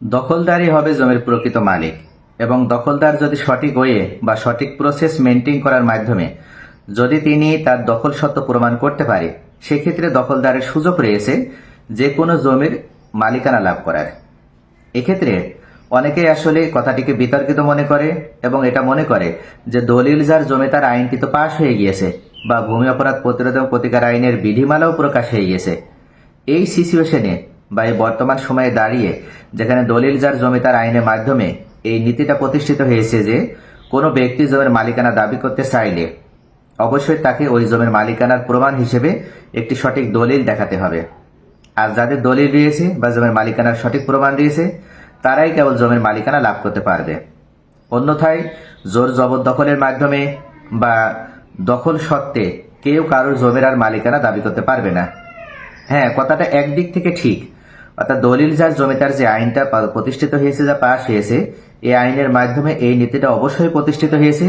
দখলদারই হবে জমির প্রকৃত মালিক, এবং দখলদার যদি সঠিক ওয়ে বা সঠিক প্রসেস মেনটেন করার মাধ্যমে যদি তিনি তার দখল সত্ত্ব প্রমাণ করতে পারে, সেক্ষেত্রে দখলদারের সুযোগ রয়েছে যে কোনো জমির মালিকানা লাভ করার। এক্ষেত্রে অনেকেই আসলে কথাটিকে বিতর্কিত মনে করে এবং এটা মনে করে যে দলিল যার জমি তার আইনটি তো পাশ হয়ে গিয়েছে বা ভূমি অপরাধ প্রতিরোধ প্রতিকার আইনের বিধিমালাও প্রকাশ হয়ে গিয়েছে। এই সিচুয়েশনে বা এই বর্তমান সময়ে দাঁড়িয়ে যেখানে দলিল যার জমি তার আইনের মাধ্যমে এই নীতিটা প্রতিষ্ঠিত হয়েছে যে কোনো ব্যক্তি জমির মালিকানা দাবি করতে চাইলে অবশ্যই তাকে ওই জমির মালিকানার প্রমাণ হিসেবে একটি সঠিক দলিল দেখাতে হবে। আর যাদের দলিল রয়েছে বা জমির মালিকানার সঠিক প্রমাণ রয়েছে, তারাই কেবল জমির মালিকানা লাভ করতে পারবে। অন্যথায় জোর জবরদখলের মাধ্যমে বা দখল সত্ত্বে কেউ কারোর জমির আর মালিকানা দাবি করতে পারবে না। হ্যাঁ কথাটা একদিক থেকে ঠিক অর্থাৎ দলিল যার, জমিদার যে আইনটা প্রতিষ্ঠিত হয়েছে, যা পাশ হয়েছে, এই আইনের মাধ্যমে এই নীতিটা অবশ্যই প্রতিষ্ঠিত হয়েছে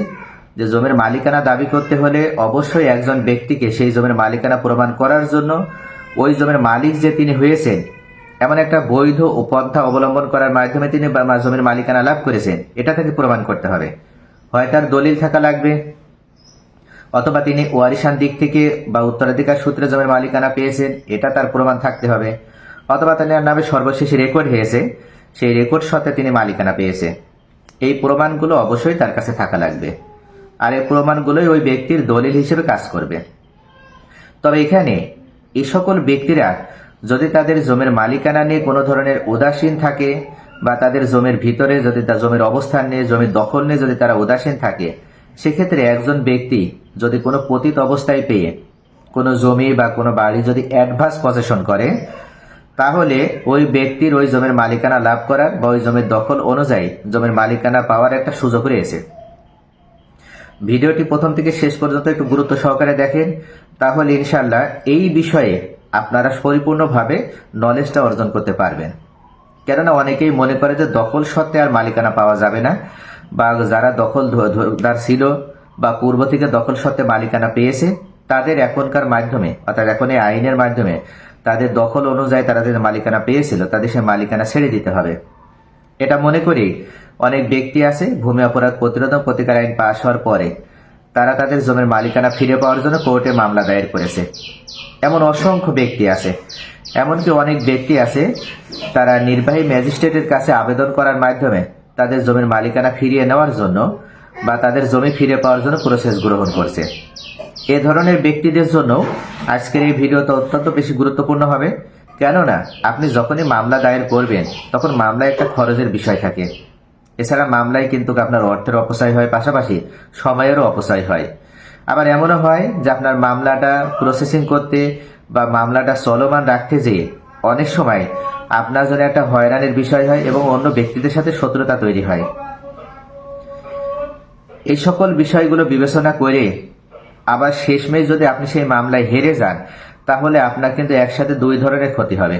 যে জমির মালিকানা দাবি করতে হলে অবশ্যই একজন ব্যক্তিকে সেই জমির মালিকানা প্রমাণ করার জন্য ওই জমির মালিক যে তিনি হয়েছেন, এমন একটা বৈধ পন্থা অবলম্বন করার মাধ্যমে তিনি জমির মালিকানা লাভ করেছেন, এটা তাকে প্রমাণ করতে হবে। হয় তার দলিল থাকা লাগবে, অথবা তিনি ওয়ারিশান দিক থেকে বা উত্তরাধিকার সূত্রে জমির মালিকানা পেয়েছেন, এটা তার প্রমাণ থাকতে হবে। অথবা তার নামে সর্বশেষ রেকর্ড হয়েছে, সেই রেকর্ড সত্ত্বে তিনি মালিকানা পেয়েছে। এই প্রমাণগুলো অবশ্যই তার কাছে থাকা লাগবে। আর এই প্রমাণগুলোই ওই ব্যক্তির দলিল হিসেবে কাজ করবে। তবে এখানে এই সকল ব্যক্তিরা যদি তাদের জমির মালিকানা নিয়ে কোনো ধরনের উদাসীন থাকে বা তাদের জমির ভিতরে যদি তার জমির অবস্থান নিয়ে, জমির দখল নিয়ে যদি তারা উদাসীন থাকে, সেক্ষেত্রে একজন ব্যক্তি যদি কোনো পতিত অবস্থায় পেয়ে কোনো জমি বা কোনো বাড়ি যদি অ্যাডভান্স পজেশন করে তাহলে ওই ব্যক্তির ওই জমির মালিকানা লাভ করার বা ওই জমির দখল অনুযায়ী জমির মালিকানা পাওয়ার একটা সুযোগ রয়েছে। ভিডিওটি প্রথম থেকে শেষ পর্যন্ত একটু গুরুত্ব সহকারে দেখেন, তাহলে ইনশাল্লাহ এই বিষয়ে আপনারা পরিপূর্ণভাবে নলেজটা অর্জন করতে পারবেন। কেননা অনেকেই মনে করে যে দখল সত্ত্বে আর মালিকানা পাওয়া যাবে না, বা যারা দখল ধরদার ছিল বা পূর্ব থেকে দখল সত্ত্বে মালিকানা পেয়েছে, তাদের এখনকার মাধ্যমে, অর্থাৎ এখন এই আইনের মাধ্যমে তাদের দখল অনুযায়ী তারা যে মালিকানা পেয়েছিল, তাদের সে মালিকানা ছেড়ে দিতে হবে। এটা মনে করি অনেক ব্যক্তি আছে, ভূমি অপরাধ প্রতিরোধ প্রতিকার আইন পাশ হওয়ার পরে তারা তাদের জমির মালিকানা ফিরে পাওয়ার জন্য কোর্টে মামলা দায়ের করেছে। এমন অসংখ্য ব্যক্তি আছে, এমনকি অনেক ব্যক্তি আছে, তারা নির্বাহী ম্যাজিস্ট্রেটের কাছে আবেদন করার মাধ্যমে তাদের জমির মালিকানা ফিরিয়ে নেওয়ার জন্য বা তাদের জমি ফিরে পাওয়ার জন্য প্রসেস গ্রহণ করছে। এ ধরনের ব্যক্তিদের জন্য আজকের এই ভিডিওটা অত্যন্ত বেশি গুরুত্বপূর্ণ হবে। কেননা, আপনি যখনই মামলা দায়ের করবেন, তখন মামলায় একটা খরচের বিষয় থাকে। এছাড়া মামলায় কিন্তু আপনার অর্থের অপচয় হয়, পাশাপাশি সময়েরও অপচয় হয়। আবার এমনও হয় যে আপনার মামলাটা প্রসেসিং করতে বা মামলাটা চলমান রাখতে যেয়ে অনেক সময় আপনার জন্য একটা হয়রানির বিষয় হয় এবং অন্য ব্যক্তিদের সাথে শত্রুতা তৈরি হয়। এই সকল বিষয়গুলো বিবেচনা করে আবার শেষমেশ যদি আপনি সেই মামলায় হেরে যান, তাহলে আপনার কিন্তু একসাথে দুই ধরনের ক্ষতি হবে।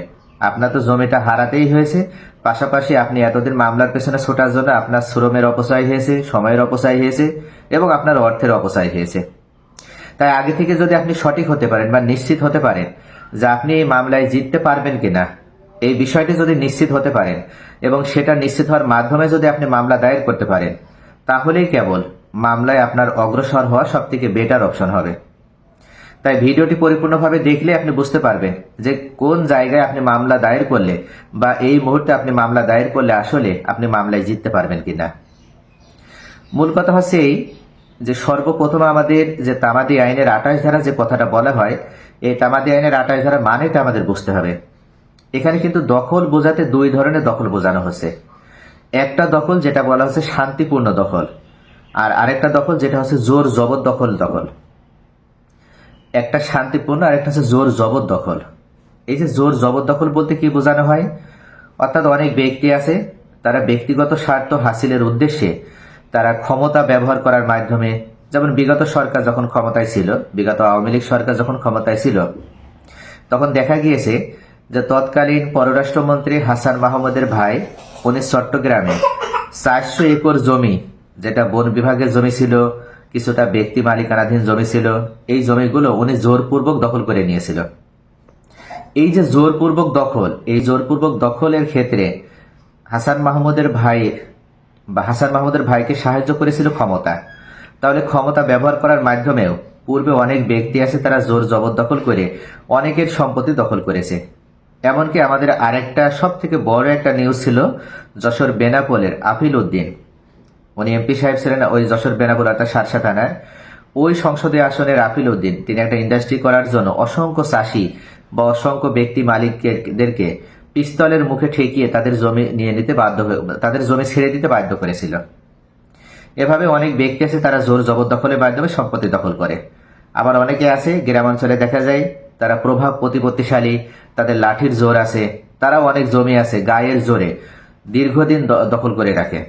আপনার তো জমিটা হারাতেই হয়েছে, পাশাপাশি আপনি এতদিন মামলার পেছনে ছোটার জন্য আপনার শ্রমের অপচয় হয়েছে, সময়ের অপচয় হয়েছে এবং আপনার অর্থের অপচয় হয়েছে। তাই আগে থেকে যদি আপনি সঠিক হতে পারেন বা নিশ্চিত হতে পারেন যে আপনি এই মামলায় জিততে পারবেন কিনা, এই বিষয়টি যদি নিশ্চিত হতে পারেন এবং সেটা নিশ্চিত হওয়ার মাধ্যমে যদি আপনি মামলা দায়ের করতে পারেন, তাহলেই কেবল মামলায় আপনার অগ্রসর হওয়া সব থেকে বেটার অপশন হবে। তাই ভিডিওটি পরিপূর্ণভাবে দেখলে আপনি বুঝতে পারবেন যে কোন জায়গায় আপনি মামলা দায়ের করলে বা এই মুহূর্তে আপনি মামলা দায়ের করলে আসলে আপনি মামলায় জিততে পারবেন কিনা। মূল কথা হচ্ছে এই যে সর্বপ্রথম আমাদের যে তামাদি আইনের আঠাশ ধারা যে কথাটা বলা হয়, এই তামাদি আইনের আঠাশ ধারা মানেটা আমাদের বুঝতে হবে। এখানে কিন্তু দখল বোঝাতে দুই ধরনের দখল বোঝানো হচ্ছে। একটা দখল যেটা বলা হচ্ছে শান্তিপূর্ণ দখল। আর আরেকটা দখল, যেটা হচ্ছে জোর জবরদখল দখল দখল। একটা শান্তিপূর্ণ আর একটা হচ্ছে জোর জবরদখল এই যে জোর জবরদখল বলতে কি বোঝানো হয়? অর্থাৎ অনেক ব্যক্তি আছে, তারা ব্যক্তিগত স্বার্থ হাসিলের উদ্দেশ্যে তারা ক্ষমতা ব্যবহার করার মাধ্যমে, যেমন বিগত সরকার যখন ক্ষমতায় ছিল, বিগত আওয়ামী লীগ সরকার যখন ক্ষমতায় ছিল, তখন দেখা গিয়েছে যে তৎকালীন পররাষ্ট্রমন্ত্রী হাসান মাহমুদের ভাই, উনি চট্টগ্রামে চারশো একর জমি যেটা বন বিভাগের জমি ছিল, কিছুটা ব্যক্তি মালিকানাধীন জমি ছিল, এই জমিগুলো উনি জোরপূর্বক দখল করে নিয়েছিল। এই যে জোরপূর্বক দখল, এই জোরপূর্বক দখলের ক্ষেত্রে হাসান মাহমুদের ভাই বা হাসান মাহমুদের ভাইকে সাহায্য করেছিল ক্ষমতা। তাহলে ক্ষমতা ব্যবহার করার মাধ্যমেও পূর্বে অনেক ব্যক্তি আছে তারা জোর জবরদখল করে অনেকের সম্পত্তি দখল করেছে। এমনকি আমাদের আরেকটা সব থেকে বড় একটা নিউজ ছিল যশোর বেনাপোলের আফিল উদ্দিন। উনি এমপি সাহেব ছিলেন, ওই যশোর বেনাপুর অর্থাৎ সারসা থানার। ওই সংসদীয় আসনে আপিল উদ্দিন, তিনি একটা ইন্ডাস্ট্রি করার জন্য অসংখ্য চাষি বা অসংখ্য ব্যক্তি মালিকদেরকে পিস্তলের মুখে ঠেকিয়ে তাদের জমি নিয়ে নিতে বাধ্য তাদের জমি ছেড়ে দিতে বাধ্য করেছিল। এভাবে অনেক ব্যক্তি আছে, তারা জোর জবরদখলের মাধ্যমে সম্পত্তি দখল করে। আবার অনেকে আছে গ্রামাঞ্চলে দেখা যায়, তারা প্রভাব প্রতিপত্তিশালী, তাদের লাঠির জোর আছে, তারাও অনেক জমি আছে, গায়ের জোরে দীর্ঘদিন দখল করে রাখে।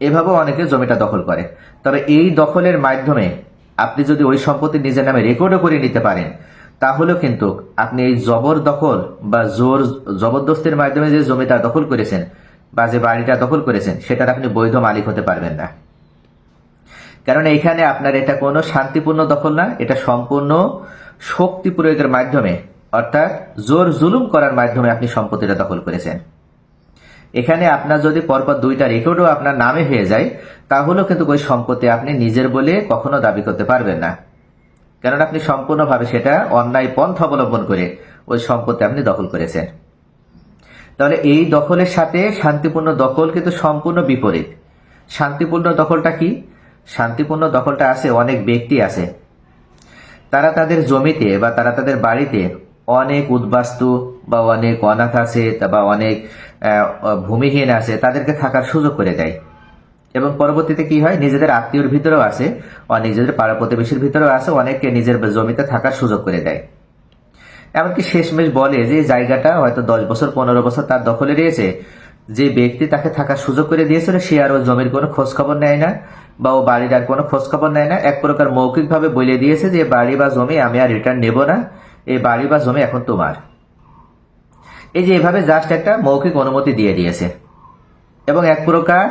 এভাবেও অনেকে জমিটা দখল করে। তবে এই দখলের মাধ্যমে আপনি যদি ওই সম্পত্তি নিজের নামে রেকর্ডও করে নিতে পারেন, তাহলেও কিন্তু আপনি এই জবর দখল বা জোর জবরদস্তির মাধ্যমে যে জমিটা দখল করেছেন বা যে বাড়িটা দখল করেছেন, সেটার আপনি বৈধ মালিক হতে পারবেন না। কারণ এখানে আপনার এটা কোনো শান্তিপূর্ণ দখল না, এটা সম্পূর্ণ শক্তি প্রয়োগের মাধ্যমে, অর্থাৎ জোর জুলুম করার মাধ্যমে আপনি সম্পত্তিটা দখল করেছেন। এখানে আপনার যদি পরপর দুইটা রেকর্ডও আপনার নামে হয়ে যায়, তাহলেও কিন্তু ওই সম্পত্তি আপনি নিজের বলে কখনো দাবি করতে পারবেন না। কারণ আপনি সম্পূর্ণভাবে সেটা অন্যায় পন্থ অবলম্বন করে ওই সম্পত্তি আপনি দখল করেছেন। তাহলে এই দখলের সাথে শান্তিপূর্ণ দখল কিন্তু সম্পূর্ণ বিপরীত। শান্তিপূর্ণ দখলটা কি? শান্তিপূর্ণ দখলটা আছে, অনেক ব্যক্তি আছে। তারা তাদের জমিতে বা তারা তাদের বাড়িতে অনেক উদ্বাস্তু বা অনেক অনাথ আছে বা অনেক ভূমিহীন আছে, তাদেরকে থাকার সুযোগ করে দেয়। এবং পরবর্তীতে কি হয়? নিজেদের আত্মীয়র ভিতরেও আছে বা নিজেদের পাড়া প্রতিবেশীর ভিতরেও আছে, অনেককে নিজের জমিতে থাকার সুযোগ করে দেয়। এমনকি শেষমেশ বলে যে জায়গাটা হয়তো দশ বছর, পনেরো বছর তার দখলে রয়েছে, যে ব্যক্তি তাকে থাকার সুযোগ করে দিয়েছিল, সে আর ওই জমির কোনো খোঁজ খবর নেয় না বা ও বাড়ির আর কোনো খোঁজ খবর নেয় না। এক প্রকার মৌখিকভাবে বলে দিয়েছে যে, বাড়ি বা জমি আমি আর রিটার্ন নেব না। এই বাড়ি বা জমি এখন তোমার। এই যে এভাবে জাস্ট একটা মৌখিক অনুমতি দিয়ে দিয়েছে। এবং এক প্রকার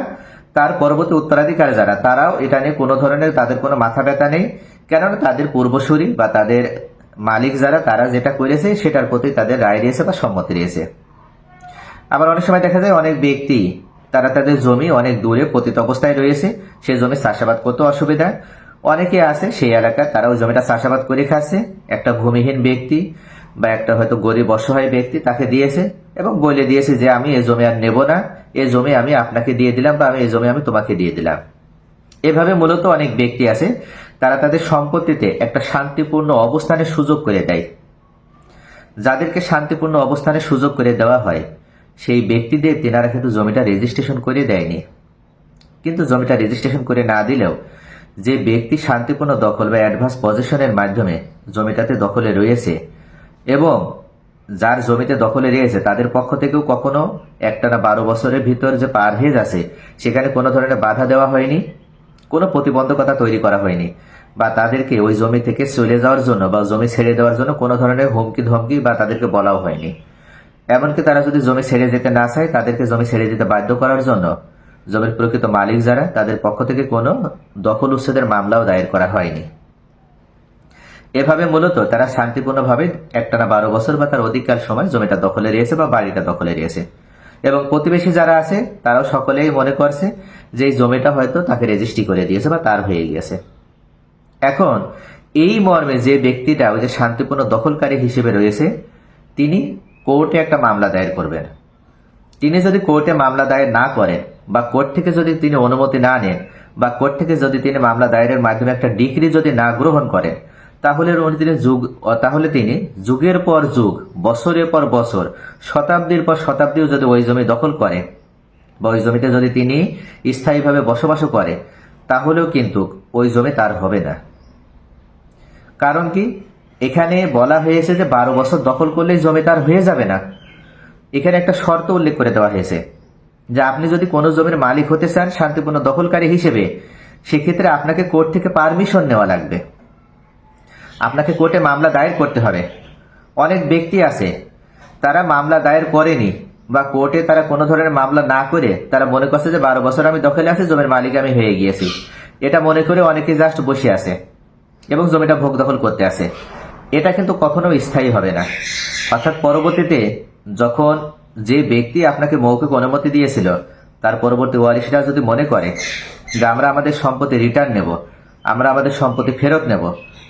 তার পরবর্তী উত্তরাধিকার যারা, তারাও এটা নিয়ে কোনো ধরনের তাদের কোনো মাথা ব্যথা নেই। কেননা তাদের পূর্বসূরি বা তাদের মালিক যারা, তারা যেটা করেছে সেটার প্রতি তাদের রায় দিয়েছে বা সম্মতি দিয়েছে। আবার অনেক সময় দেখা যায় অনেক ব্যক্তি, তারা তাদের জমি অনেক দূরে পতিত অবস্থায় রয়েছে সেই জমি চাষাবাদ করতে অসুবিধা। অনেকে আছে সেই এলাকায় তারা ওই জমিটা চাষাবাদ করে খাচ্ছে। একটা ভূমিহীন ব্যক্তি বা একটা হয়তো গরিব অসহায় ব্যক্তি তাকে দিয়েছে এবং বলে দিয়েছে যে, আমি এই জমি আর নেব না। এই জমি আমি আপনাকে দিয়ে দিলাম বা আমি এই জমি আমি তোমাকে দিয়ে দিলাম। এভাবে মূলত অনেক ব্যক্তি আছে, তারা তাদের সম্পত্তিতে একটা শান্তিপূর্ণ অবস্থানের সুযোগ করে দেয়। যাদেরকে শান্তিপূর্ণ অবস্থানের সুযোগ করে দেওয়া হয়, সেই ব্যক্তিদের, তেনারা কিন্তু জমিটা রেজিস্ট্রেশন করে দেয়নি। কিন্তু জমিটা রেজিস্ট্রেশন করে না দিলেও যে ব্যক্তি শান্তিপূর্ণ দখল বা অ্যাডভান্স পজিশনের মাধ্যমে জমিটাতে দখলে রয়েছে এবং যার জমিতে দখলে রয়েছে, তাদের পক্ষ থেকেও কখনো একটানা বারো বছরের ভিতর যে পারহেজ আছে সেখানে কোনো ধরনের বাধা দেওয়া হয়নি? কোনো প্রতিবন্ধকতা তৈরি করা হয়নি? বা তাদেরকে ওই জমি থেকে চলে যাওয়ার জন্য বা জমি ছেড়ে দেওয়ার জন্য কোনো ধরনের হুমকি ধমকি বা তাদেরকে বলাও হয়নি। এমনকি তারা যদি জমি ছেড়ে যেতে না চায়, তাদেরকে জমি ছেড়ে যেতে বাধ্য করার জন্য জমির প্রকৃত মালিক যারা, তাদের পক্ষ থেকে কোনো দখল উচ্ছেদের মামলাও দায়ের করা হয়নি। এভাবে মূলত তারা শান্তিপূর্ণভাবে একটানা বারো বছর বা তার অধিককাল সময় জমিটা দখলে রয়েছে বা বাড়িটা দখলে রয়েছে এবং প্রতিবেশী যারা আছে, তারাও সকলেই মনে করছে যে এই জমিটা হয়তো তাকে রেজিস্ট্রি করে দিয়েছে বা তার হয়ে গিয়েছে। এখন, এই মর্মে যে ব্যক্তিটা ওই যে শান্তিপূর্ণ দখলকারী হিসেবে রয়েছে, তিনি কোর্টে একটা মামলা দায়ের করবেন। তিনি যদি কোর্টে মামলা দায়ের না করেন বা কোর্ট থেকে যদি তিনি অনুমতি না নেন বা কোর্ট থেকে যদি তিনি মামলা দায়েরের মাধ্যমে একটা ডিগ্রি যদি না গ্রহণ করেন, তাহলে তিনি যুগ তাহলে তিনি যুগের পর যুগ, বছরের পর বছর, শতাব্দীর পর শতাব্দীও যদি ওই জমি দখল করে বা ওই জমিতে যদি তিনি স্থায়ীভাবে বসবাসও করে, তাহলেও কিন্তু ওই জমি তার হবে না। কারণ কি? এখানে বলা হয়েছে যে বারো বছর দখল করলেই জমি তার হয়ে যাবে না। এখানে একটা শর্ত উল্লেখ করে দেওয়া হয়েছে। যে আপনি যদি কোনো জমির মালিক হতে চান শান্তিপূর্ণ দখলকারী হিসেবে, সেক্ষেত্রে আপনাকে কোর্ট থেকে পারমিশন নেওয়া লাগবে। আপনাকে কোর্টে মামলা দায়ের করতে হবে। অনেক ব্যক্তি আছে, তারা মামলা দায়ের করেনি বা কোর্টে তারা কোনো ধরনের মামলা না করে তারা মনে করছে যে বারো বছর আমি দখলে আছি, জমির মালিক আমি হয়ে গিয়েছি। এটা মনে করে অনেকে জাস্ট বসে আছে এবং জমিটা ভোগ দখল করতে আছে। এটা কিন্তু কখনো স্থায়ী হবে না। অর্থাৎ পরবর্তীতে যখন যে ব্যক্তি আপনাকে মৌখিক অনুমতি দিয়েছিল, তার পরবর্তী ওয়ারিশরা যদি মনে করে যে আমরা আমাদের সম্পত্তি রিটার্ন নেব, আমরা আমাদের সম্পত্তি ফেরত নেব,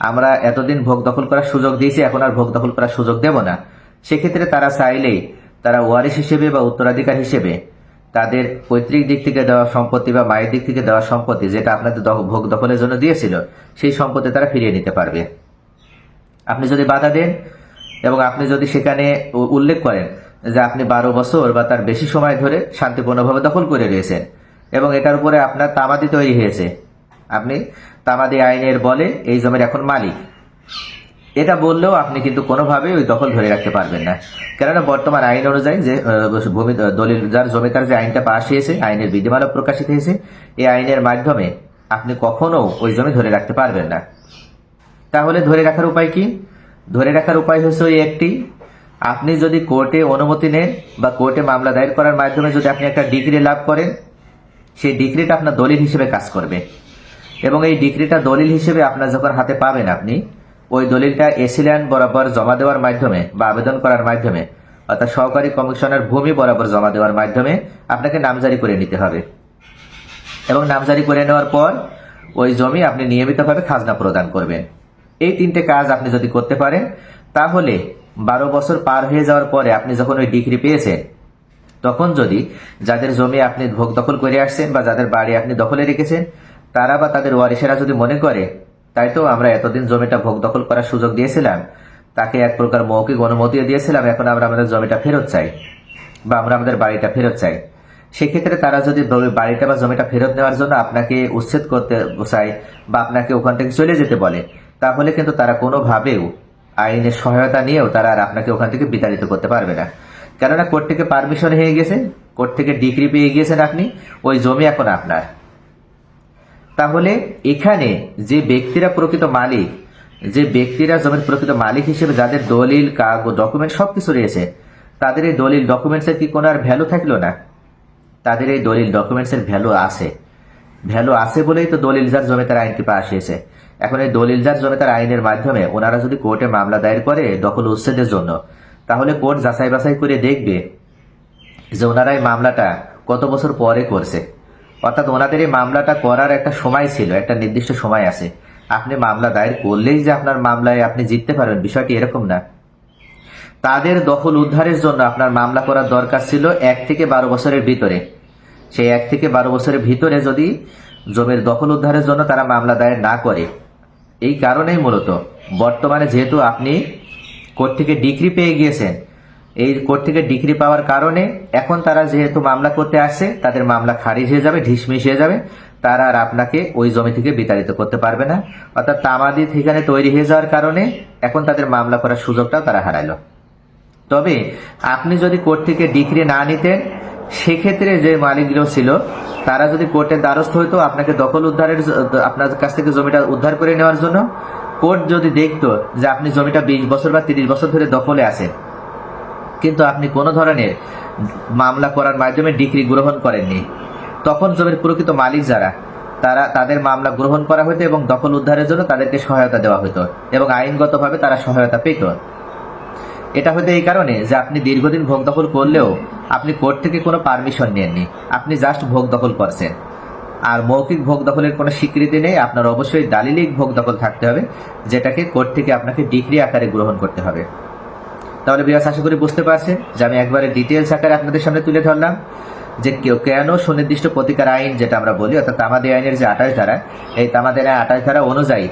আমরা এতদিন ভোগ দখল করার সুযোগ দিয়েছি, এখন আর ভোগ দখল করার সুযোগ দেব না, সেক্ষেত্রে তারা চাইলেই তারা ওয়ারিশ হিসেবে বা উত্তরাধিকার হিসেবে তাদের পৈতৃক দিক থেকে দেওয়া সম্পত্তি বা মায়ের দিক থেকে দেওয়া সম্পত্তি যেটা আপনাদের ভোগ দখলের জন্য দিয়েছিল, সেই সম্পত্তি তারা ফিরিয়ে নিতে পারবে। আপনি যদি বাধা দেন এবং আপনি যদি সেখানে উল্লেখ করেন যে আপনি বারো বছর বা তার বেশি সময় ধরে শান্তিপূর্ণভাবে দখল করে রয়েছেন এবং এটার উপরে আপনার তামাদি তৈরি হয়েছে। আপনি তামাদি আইনের বলে এই জমির এখন মালিক। এটা বললেও আপনি কিন্তু কোনোভাবেই ওই দখল ধরে রাখতে পারবেন না। কেননা বর্তমান আইন অনুযায়ী যে ভূমি, দলিল, যার জমিদার যে আইনটা পাশ হয়েছে, আইনের বিধিমালা প্রকাশিত হয়েছে, এই আইনের মাধ্যমে আপনি কখনো ওই জমি ধরে রাখতে পারবেন না। তাহলে ধরে রাখার উপায় কি? ধরে রাখার উপায় হচ্ছে ওই একটি। আপনি যদি কোর্টে অনুমতি নেন বা কোর্টে মামলা দায়ের করার মাধ্যমে যদি আপনি একটা ডিগ্রি লাভ করেন, সেই ডিগ্রিটা আপনার দলিল হিসেবে কাজ করবে। এবং এই ডিগ্রিটা দলিল হিসেবে আপনার যখন হাতে পাবেন আপনি, ওই দলিলটা এসিল্যান বরাবর জমা দেওয়ার মাধ্যমে বা আবেদন করার মাধ্যমে, অর্থাৎ সহকারী কমিশনার ভূমি বরাবর জমা দেওয়ার মাধ্যমে আপনাকে নামজারি করে নিতে হবে। এবং নামজারি করে নেওয়ার পর ওই জমি আপনি নিয়মিতভাবে খাজনা প্রদান করবেন। এই তিনটে কাজ আপনি যদি করতে পারেন, তাহলে বারো বছর পার হয়ে যাওয়ার পরে আপনি যখন ওই ডিগ্রি পেয়েছেন, তখন যদি যাদের জমি আপনি ভোগ দখল করে আসছেন বা যাদের বাড়ি আপনি দখলে রেখেছেন, তারা বা তাদের ওয়ারিসেরা যদি মনে করে, তাই তো আমরা এতদিন জমিটা ভোগ দখল করার সুযোগ দিয়েছিলাম, তাকে এক প্রকার মৌখিক অনুমতিও দিয়েছিলাম, এখন আমরা আমাদের জমিটা ফেরত চাই বা আমরা আমাদের বাড়িটা ফেরত চাই। সেক্ষেত্রে তারা যদি বাড়িটা বা জমিটা ফেরত নেওয়ার জন্য আপনাকে উচ্ছেদ করতে চায় বা আপনাকে ওখান থেকে চলে যেতে বলে তাহলে কিন্তু তারা কোনোভাবেও আইনের সহায়তা নিয়েও তারা আর আপনাকে ওখান থেকে বিতাড়িত করতে পারবে না। কেননা কোর্ট থেকে পারমিশন হয়ে গেছে, কোর্ট থেকে ডিগ্রি পেয়ে গিয়েছেন আপনি, ওই জমি এখন আপনার। তাহলে এখানে যে ব্যক্তিরা প্রকৃত মালিক, যে ব্যক্তিরা জমির প্রকৃত মালিক হিসেবে যাদের দলিল, কাগজ ডকুমেন্ট সবকিছু রয়েছে, তাদের এই দলিল ডকুমেন্টসের কি কোনো আর ভ্যালু থাকল না? তাদের এই দলিল ডকুমেন্টসের ভ্যালু আছে। ভ্যালু আছে বলেই তো দলিল যার জমি তার আইনটি পাশ হয়েছে। এখন এই দলিল যার জমি তার আইনের মাধ্যমে ওনারা যদি কোর্টে মামলা দায়ের করে দখল উচ্ছেদের জন্য, তাহলে কোর্ট যাচাই বাছাই করে দেখবে যে ওনারা এই মামলাটা কত বছর পরে করছে। অর্থাৎ ওনাদের এই মামলাটা করার একটা সময় ছিল, একটা নির্দিষ্ট সময় আছে। আপনি মামলা দায়ের করলেই যে আপনার মামলায় আপনি জিততে পারবেন, বিষয়টি এরকম না। তাদের দখল উদ্ধারের জন্য আপনার মামলা করার দরকার ছিল এক থেকে বারো বছরের ভিতরে। সেই এক থেকে বারো বছরের ভিতরে যদি জমির দখল উদ্ধারের জন্য তারা মামলা দায়ের না করে এই কারণেই মূলত বর্তমানে যেহেতু আপনি কোর্ট থেকে ডিগ্রি পেয়ে গিয়েছেন, এই কোর্ট থেকে ডিগ্রি পাওয়ার কারণে এখন তারা যেহেতু মামলা করতে আসছে, তাদের মামলা খারিজ হয়ে যাবে, ঢিসমিস হয়ে যাবে। তারা আর আপনাকে ওই জমি থেকে বিতাড়িত করতে পারবে না। অর্থাৎ তামাদি ঠিকানে তৈরি হয়ে যাওয়ার কারণে এখন তাদের মামলা করার সুযোগটাও তারা হারালো। তবে আপনি যদি কোর্ট থেকে ডিগ্রি না নিতেন সেক্ষেত্রে যে মালিকগুলো ছিল, তারা যদি কোর্টের দ্বারস্থ হইতো, আপনাকে দখল উদ্ধারের আপনার কাছ থেকে জমিটা উদ্ধার করে নেওয়ার জন্য, কোর্ট যদি দেখতো যে আপনি জমিটা বিশ বছর বা তিরিশ বছর ধরে দখলে আছেন, কিন্তু আপনি কোনো ধরনের মামলা করার মাধ্যমে ডিগ্রি গ্রহণ করেননি, তখন জমির প্রকৃত মালিক যারা, তারা তাদের মামলা গ্রহণ করা হতো এবং দখল উদ্ধারের জন্য তাদেরকে সহায়তা দেওয়া হতো এবং আইনগতভাবে তারা সহায়তা পেত। এটা হয়তো এই কারণে যে আপনি দীর্ঘদিন ভোগ দখল করলেও আপনি কোর্ট থেকে কোনো পারমিশন নেননি। আপনি জাস্ট ভোগ দখল করছেন। আর মৌখিক ভোগ দখলের কোনো স্বীকৃতি নেই, আপনার অবশ্যই দালিলিক ভোগ দখল থাকতে হবে, যেটাকে কোর্ট থেকে আপনাকে ডিগ্রি আকারে গ্রহণ করতে হবে। তাহলে বিয়াস, আশা করি বুঝতে পারছেন যে আমি একবারে ডিটেলস আকারে আপনাদের সামনে তুলে ধরলাম যে কেউ কেন সুনির্দিষ্ট প্রতিকার আইন যেটা আমরা বলি, অর্থাৎ তামাদি আইনের যে আঠাশ ধারা, এই তামাদি আইনের আঠাশ ধারা অনুযায়ী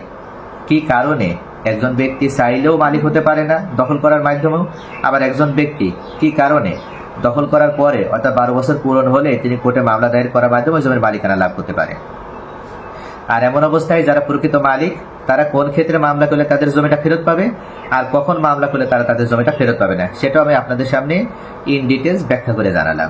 কি কারণে একজন ব্যক্তি চাইলেও মালিক হতে পারে না দখল করার মাধ্যমেও, আবার একজন ব্যক্তি কি কারণে দখল করার পরে, অর্থাৎ বারো বছর পূরণ হলে তিনি কোর্টে মামলা দায়ের করার মাধ্যমে জমির মালিকানা লাভ করতে পারে। আর এমন অবস্থায় যারা প্রকৃত মালিক, তারা কোন ক্ষেত্রে মামলা করলে তাদের জমিটা ফেরত পাবে, আর কখন মামলা করলে তারা তাদের জমিটা ফেরত পাবে না, সেটাও আমি আপনাদের সামনে ইন ডিটেলস ব্যাখ্যা করে জানালাম।